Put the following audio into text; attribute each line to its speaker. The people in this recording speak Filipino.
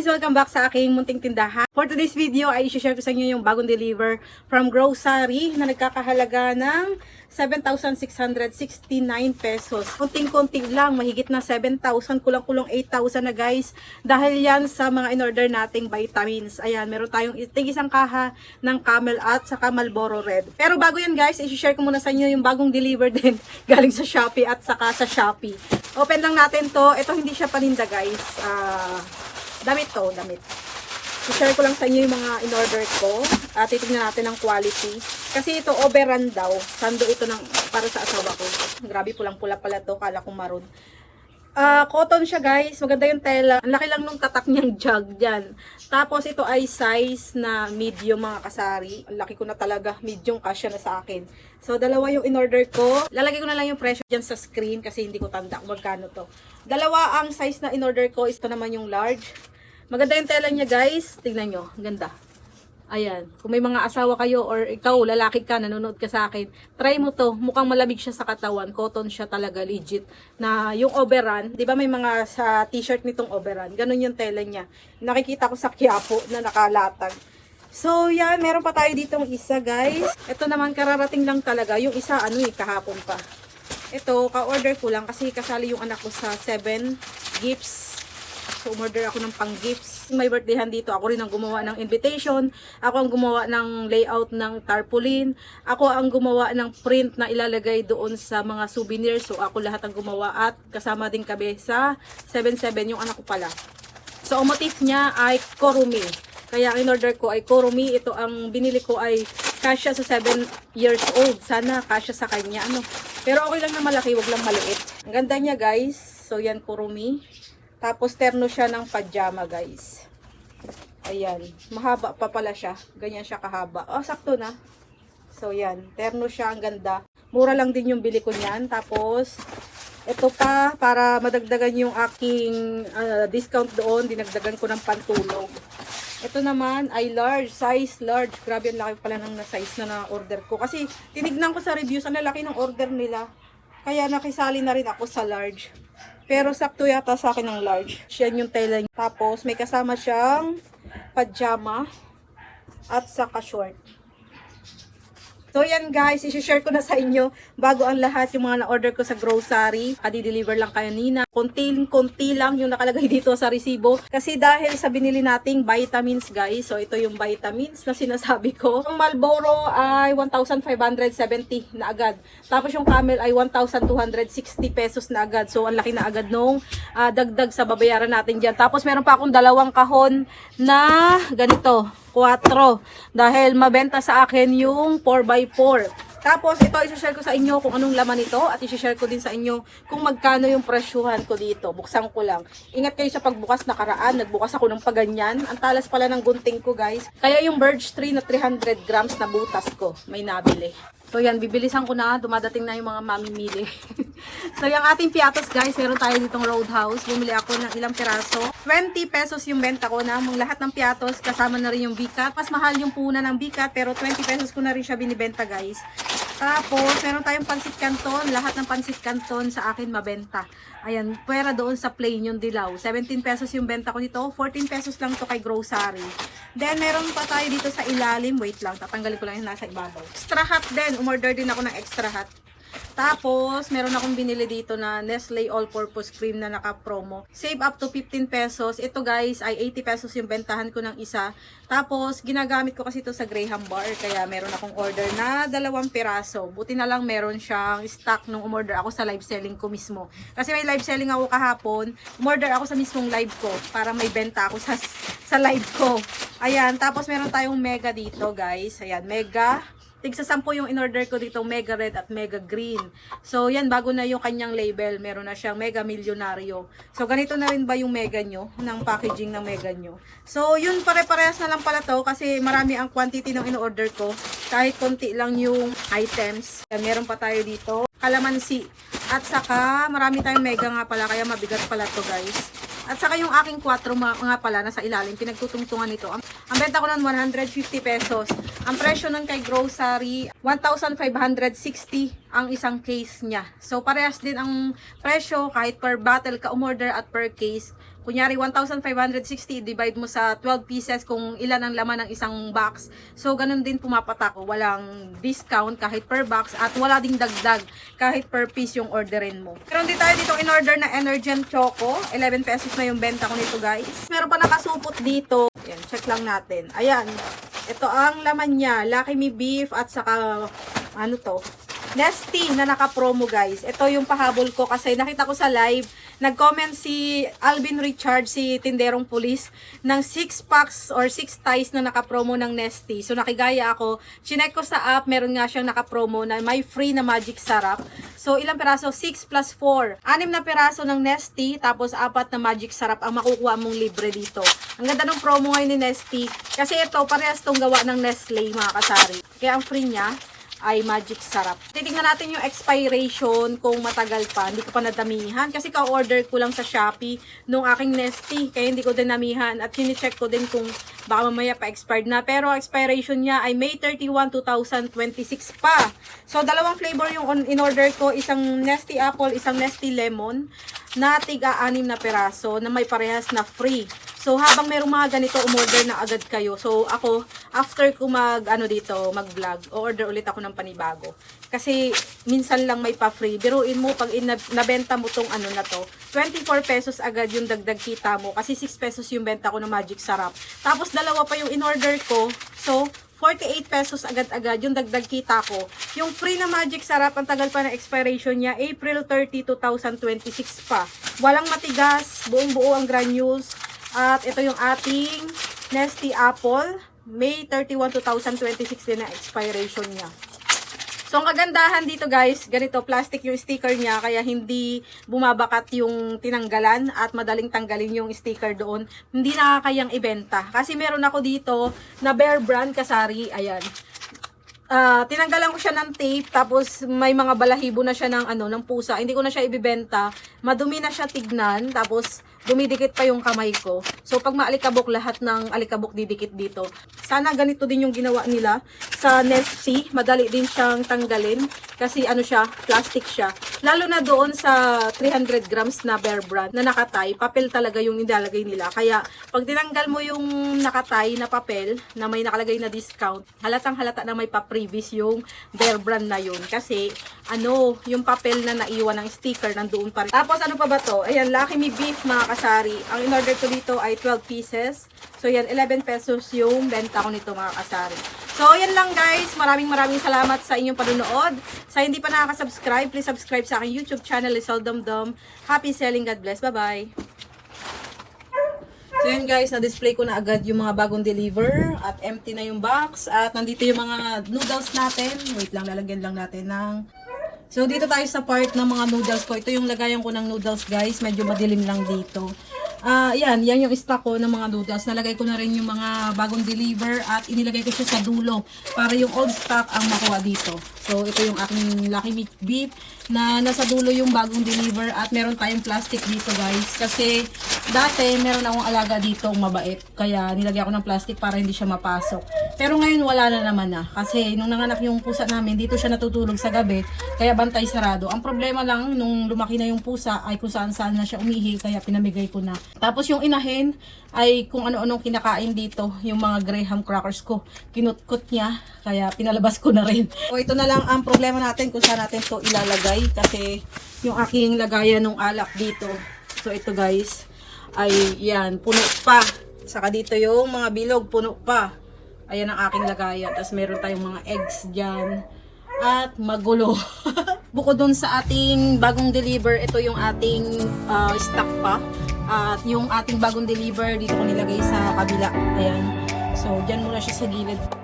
Speaker 1: guys! Welcome back sa aking munting tindahan. For today's video ay i-share ko sa inyo yung bagong deliver from grocery na nagkakahalaga ng 7,669 pesos. Kunting-kunting lang, mahigit na 7,000, kulang-kulang 8,000 na guys. Dahil yan sa mga in-order nating vitamins. Ayan, meron tayong isang kaha ng Camel at saka Marlboro Red. Pero bago yan guys, i-share ko muna sa inyo yung bagong deliver din galing sa Shopee at saka sa Shopee. Open lang natin to. Ito hindi siya paninda guys. Ah... Damit to, damit. I-share ko lang sa inyo yung mga in-order ko. At titignan natin ang quality. Kasi ito, overrun daw. Sando ito ng, para sa asawa ko. Grabe, pulang-pula pala to. Kala ko maroon. Ah, cotton siya guys. Maganda yung tela. Ang laki lang nung tatak niyang jug dyan. Tapos ito ay size na medium mga kasari. Ang laki ko na talaga. Medium kasya na sa akin. So, dalawa yung in-order ko. Lalagay ko na lang yung presyo dyan sa screen kasi hindi ko tanda kung magkano to. Dalawa ang size na in-order ko. Ito naman yung large. Maganda yung tela niya guys. Tignan nyo. Ganda. Ayan. Kung may mga asawa kayo or ikaw, lalaki ka, nanonood ka sa akin, try mo to. Mukhang malamig siya sa katawan. Cotton siya talaga, legit. Na yung overrun, di ba may mga sa t-shirt nitong overrun, ganun yung tela niya. Nakikita ko sa Quiapo na nakalatag. So, yan. Meron pa tayo ditong isa, guys. Ito naman, kararating lang talaga. Yung isa, ano eh, kahapon pa. Ito, ka-order ko lang kasi kasali yung anak ko sa 7 gifts So, umorder ako ng pang-gifts. May birthdayhan dito. Ako rin ang gumawa ng invitation. Ako ang gumawa ng layout ng tarpaulin. Ako ang gumawa ng print na ilalagay doon sa mga souvenirs. So, ako lahat ang gumawa at kasama din kami sa 77 yung anak ko pala. So, ang motif niya ay Korumi. Kaya in-order ko ay Korumi. Ito ang binili ko ay kasya sa 7 years old. Sana kasya sa kanya. Ano? Pero okay lang na malaki, wag lang maliit. Ang ganda niya guys. So, yan Korumi. Tapos terno siya ng pajama, guys. Ayan. Mahaba pa pala siya. Ganyan siya kahaba. Oh, sakto na. So, yan. Terno siya. Ang ganda. Mura lang din yung bili ko niyan. Tapos, ito pa, para madagdagan yung aking ah, discount doon, dinagdagan ko ng pantulog. Ito naman ay large, size large. Grabe, ang laki pala ng size na na-order ko. Kasi, tinignan ko sa reviews, ang lalaki ng order nila. Kaya nakisali na rin ako sa large. Pero sakto yata sa akin ng large. Siya yung tela niya. Tapos may kasama siyang pajama at saka short. So yan guys, isi-share ko na sa inyo bago ang lahat yung mga na-order ko sa grocery. Adi-deliver lang kanina. Konting-konti lang yung nakalagay dito sa resibo. Kasi dahil sa binili nating vitamins guys. So ito yung vitamins na sinasabi ko. Yung Marlboro ay 1,570 na agad. Tapos yung Camel ay 1,260 pesos na agad. So ang laki na agad nung ah, dagdag sa babayaran natin dyan. Tapos meron pa akong dalawang kahon na ganito. 4. Dahil mabenta sa akin yung 4x4. Tapos ito i-share ko sa inyo kung anong laman nito at i-share ko din sa inyo kung magkano yung presyuhan ko dito. Buksan ko lang. Ingat kayo sa pagbukas nakaraan. Nagbukas ako ng paganyan. Ang talas pala ng gunting ko guys. Kaya yung birch tree na 300 grams na butas ko may nabili. So yan, bibilisan ko na. Dumadating na yung mga mamimili. so yung ating piatos guys, meron tayo ditong roadhouse. Bumili ako ng ilang piraso. 20 pesos yung benta ko na. Mong lahat ng piatos, kasama na rin yung bikat. Mas mahal yung puna ng bikat, pero 20 pesos ko na rin siya binibenta guys. Tapos, meron tayong pansit canton. Lahat ng pansit canton sa akin mabenta. Ayan, pwera doon sa plain yung dilaw. 17 pesos yung benta ko nito. 14 pesos lang to kay grocery. Then, meron pa tayo dito sa ilalim. Wait lang, tatanggalin ko lang yung nasa ibabaw. Extra hot din. Umorder din ako ng extra hot. Tapos, meron akong binili dito na Nestle All-Purpose Cream na naka-promo. Save up to 15 pesos. Ito guys, ay 80 pesos yung bentahan ko ng isa. Tapos, ginagamit ko kasi ito sa Graham Bar. Kaya meron akong order na dalawang piraso. Buti na lang meron siyang stock nung umorder ako sa live selling ko mismo. Kasi may live selling ako kahapon. Umorder ako sa mismong live ko para may benta ako sa, sa live ko. Ayan, tapos meron tayong mega dito guys. Ayan, mega Tigsa 10 yung in-order ko dito, Mega Red at Mega Green. So, yan, bago na yung kanyang label. Meron na siyang Mega Milyonaryo. So, ganito na rin ba yung Mega nyo? Ng packaging ng Mega nyo? So, yun, pare-parehas na lang pala to kasi marami ang quantity ng in-order ko. Kahit konti lang yung items. Yan, meron pa tayo dito. Kalamansi. At saka, marami tayong Mega nga pala, kaya mabigat pala to guys. At saka yung aking 4 mga, pala nasa ilalim, pinagtutungtungan nito. Ang, ang benta ko nun 150 pesos. Ang presyo nun kay grocery, 1,560 ang isang case niya. So parehas din ang presyo kahit per bottle ka umorder at per case, kunyari 1,560, divide mo sa 12 pieces kung ilan ang laman ng isang box. So, ganun din pumapatak. Walang discount kahit per box at wala ding dagdag kahit per piece yung orderin mo. Meron din tayo dito in-order na Energen Choco. 11 pesos na yung benta ko nito guys. Meron pa nakasupot dito. Yan, check lang natin. Ayan, ito ang laman niya. Lucky Me Beef at saka, ano to, Nesty na naka-promo guys. Ito yung pahabol ko kasi nakita ko sa live, nag-comment si Alvin Richard, si tinderong pulis, ng 6 packs or 6 ties na naka-promo ng Nesty. So nakigaya ako. Chinek ko sa app, meron nga siyang naka-promo na may free na magic sarap. So ilang peraso? 6 plus 4. Anim na peraso ng Nesty, tapos apat na magic sarap ang makukuha mong libre dito. Ang ganda ng promo ngayon ni Nesty. Kasi ito, parehas tong gawa ng Nestle mga kasari. Kaya ang free niya, ay magic sarap. Titingnan natin yung expiration kung matagal pa. Hindi ko pa nadamihan. Kasi ka-order ko lang sa Shopee nung aking Nesty. Kaya hindi ko din namihan. At sinicheck ko din kung baka mamaya pa expired na. Pero expiration niya ay May 31, 2026 pa. So, dalawang flavor yung in-order ko. Isang Nesty Apple, isang Nesty Lemon na tiga-anim na peraso na may parehas na free. So, habang merong mga ganito, umorder na agad kayo. So, ako, after ko mag, ano dito, mag-vlog, order ulit ako ng panibago. Kasi, minsan lang may pa-free. Biruin mo, pag nabenta mo tong ano na to, 24 pesos agad yung dagdag kita mo. Kasi 6 pesos yung benta ko ng Magic Sarap. Tapos, dalawa pa yung in-order ko. So, 48 pesos agad-agad yung dagdag kita ko. Yung free na Magic Sarap, ang tagal pa na expiration niya, April 30, 2026 pa. Walang matigas, buong-buo ang granules. At ito yung ating Nesty Apple, May 31, 2026 din na expiration niya. So, ang kagandahan dito guys, ganito, plastic yung sticker niya, kaya hindi bumabakat yung tinanggalan at madaling tanggalin yung sticker doon. Hindi nakakayang ibenta. Kasi meron ako dito na Bear Brand kasari, ayan. Ah, tinanggalan ko siya ng tape tapos may mga balahibo na siya ng ano ng pusa. Hindi ko na siya ibibenta. Madumi na siya tignan tapos dumidikit pa yung kamay ko. So pag maalikabok lahat ng alikabok didikit dito. Sana ganito din yung ginawa nila sa Nesty. Madali din siyang tanggalin kasi ano siya, plastic siya. Lalo na doon sa 300 grams na Bear Brand na nakatay, papel talaga yung nilalagay nila. Kaya pag tinanggal mo yung nakatay na papel na may nakalagay na discount, halatang halata na may pa-previous yung Bear Brand na yun. Kasi ano, yung papel na naiwan ng sticker nandoon pa rin. Tapos ano pa ba to? Ayan, Lucky Me Beef mga kasari. Ang in-order ko dito ay 12 pieces. So yan, 11 pesos yung benta ko nito mga kasari. So yan lang guys. Maraming maraming salamat sa inyong panunood. Sa hindi pa nakaka-subscribe, please subscribe sa aking YouTube channel, Lisol Dumdum. Happy selling. God bless. Bye-bye. So yun guys, na-display ko na agad yung mga bagong deliver at empty na yung box at nandito yung mga noodles natin. Wait lang, lalagyan lang natin ng... So dito tayo sa part ng mga noodles ko. Ito yung lagayan ko ng noodles guys, medyo madilim lang dito. Ah, yan, yan yung stock ko ng mga noodles. Nalagay ko na rin yung mga bagong deliver at inilagay ko siya sa dulo para yung old stock ang makuha dito. So ito yung aking Lucky Meat Beef na nasa dulo yung bagong deliver at meron tayong plastic dito guys kasi dati meron akong alaga dito mabait kaya nilagyan ko ng plastic para hindi siya mapasok pero ngayon wala na naman na kasi nung nanganak yung pusa namin dito siya natutulog sa gabi kaya bantay sarado ang problema lang nung lumaki na yung pusa ay kung saan saan na siya umihi kaya pinamigay ko na tapos yung inahin ay kung ano-anong kinakain dito yung mga graham crackers ko kinutkot niya kaya pinalabas ko na rin o ito na lang ang problema natin kung saan natin to ilalagay kasi yung aking lagayan ng alak dito. So ito guys ay yan, puno pa. Saka dito yung mga bilog, puno pa. Ayan ang aking lagayan. Tapos meron tayong mga eggs dyan. At magulo. Bukod dun sa ating bagong deliver, ito yung ating ah, stock pa. At yung ating bagong deliver, dito ko nilagay sa kabila. Ayan. So, dyan muna siya sa gilid.